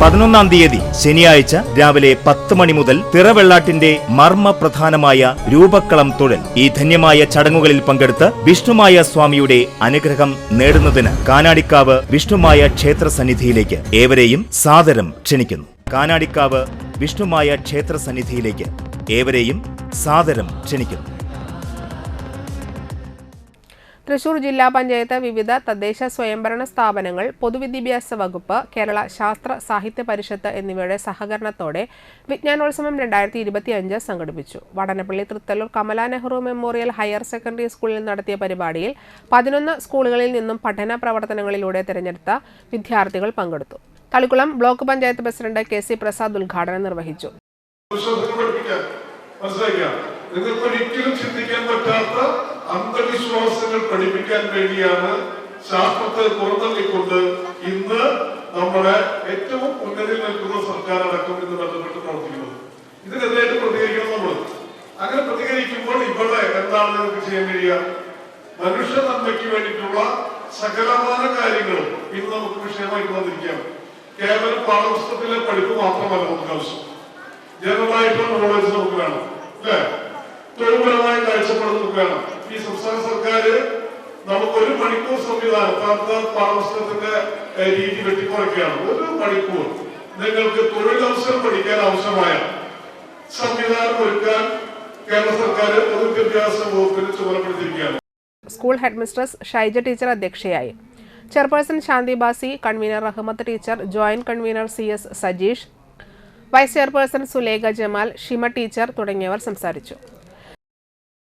പതിനൊന്നാം തീയതി ശനിയാഴ്ച രാവിലെ പത്ത് മണി മുതൽ തിറവെള്ളാട്ടിന്റെ മർമ്മ പ്രധാനമായ രൂപക്കളം തൊഴൽ ഈ ധന്യമായ ചടങ്ങുകളിൽ പങ്കെടുത്ത് വിഷ്ണുമായ സ്വാമിയുടെ അനുഗ്രഹം നേടുന്നതിന് കാനാടിക്കാവ് വിഷ്ണുമായ ക്ഷേത്ര സന്നിധിയിലേക്ക് ഏവരെയും സാദരം ക്ഷണിക്കുന്നു. കാനാടിക്കാവ് വിഷ്ണുമായ ക്ഷേത്ര സന്നിധിയിലേക്ക് ഏവരെയും സാദരം ക്ഷണിക്കുന്നു. തൃശൂർ ജില്ലാ പഞ്ചായത്ത് വിവിധ തദ്ദേശ സ്വയംഭരണ സ്ഥാപനങ്ങൾ പൊതുവിദ്യാഭ്യാസ വകുപ്പ് കേരള ശാസ്ത്ര സാഹിത്യ പരിഷത്ത് എന്നിവയുടെ സഹകരണത്തോടെ വിജ്ഞാനോത്സവം രണ്ടായിരത്തി ഇരുപത്തിയഞ്ച് സംഘടിപ്പിച്ചു. Vadanappally Thrithallur Kamala Nehru memorial higher secondary സ്കൂളിൽ നടത്തിയ പരിപാടിയിൽ പതിനൊന്ന് സ്കൂളുകളിൽ നിന്നും പഠന പ്രവർത്തനങ്ങളിലൂടെ തിരഞ്ഞെടുത്ത വിദ്യാർത്ഥികൾ പങ്കെടുത്തു. Thalikulam block panchayat president K C Prasad ഉദ്ഘാടനം നിർവഹിച്ചു. നിങ്ങൾക്ക് ഒരിക്കലും ചിന്തിക്കാൻ പറ്റാത്ത അന്ധവിശ്വാസങ്ങൾ പഠിപ്പിക്കാൻ വേണ്ടിയാണ് ശാസ്ത്രത്തെ പുറന്തള്ളിക്കൊണ്ട് ഇന്ന് നമ്മുടെ ഏറ്റവും ഉന്നതിയിൽ നിൽക്കുന്ന സർക്കാർ അടക്കം ഇന്ന് ബന്ധപ്പെട്ട് പ്രവർത്തിക്കുന്നത്. ഇതിനെതിരായിട്ട് പ്രതികരിക്കണം നമ്മൾ. അങ്ങനെ പ്രതികരിക്കുമ്പോൾ ഇവിടെ എന്താണ് നിങ്ങൾക്ക് ചെയ്യാൻ കഴിയുക? മനുഷ്യ നന്മയ്ക്ക് വേണ്ടിയിട്ടുള്ള സകലമായ കാര്യങ്ങളും ഇന്ന് നമുക്ക് വിഷയമായി വന്നിരിക്കാം കേവലം പാഠപുസ്തകത്തിലെ പഠിപ്പ് മാത്രമല്ല നമുക്ക് ആവശ്യം. ജനറലായിട്ടുള്ള നോളജ് നമുക്ക് വേണം. അല്ലേ? തൊഴിൽപരമായ കാഴ്ചപ്പാട് നമുക്ക് വേണം. ഈ സംസ്ഥാന സർക്കാർ നമുക്ക് ഒരു മണിക്കൂർ സംവിധാനം താത്ത പാഠപുസ്തകത്തിന്റെ രീതി വെട്ടിക്കുറയ്ക്കുകയാണ് ഒരു മണിക്കൂർ നിങ്ങൾക്ക് തൊഴിലവസരം പഠിക്കാൻ ആവശ്യമായ സംവിധാനം ഒരുക്കാൻ കേരള സർക്കാർ പൊതുവിദ്യാഭ്യാസ വകുപ്പിന് ചുമതലപ്പെടുത്തിയിരിക്കുകയാണ്. സ്കൂൾ ഹെഡ്മിസ്ട്രസ് ഷൈജ ടീച്ചർ അധ്യക്ഷയായി. Chairperson Shanthi Basi convener Rahmath teacher joint convener C S Sajeesh vice chairperson Sulekha Jamal Shima teacher തുടങ്ങിയവർ സംസാരിച്ചു.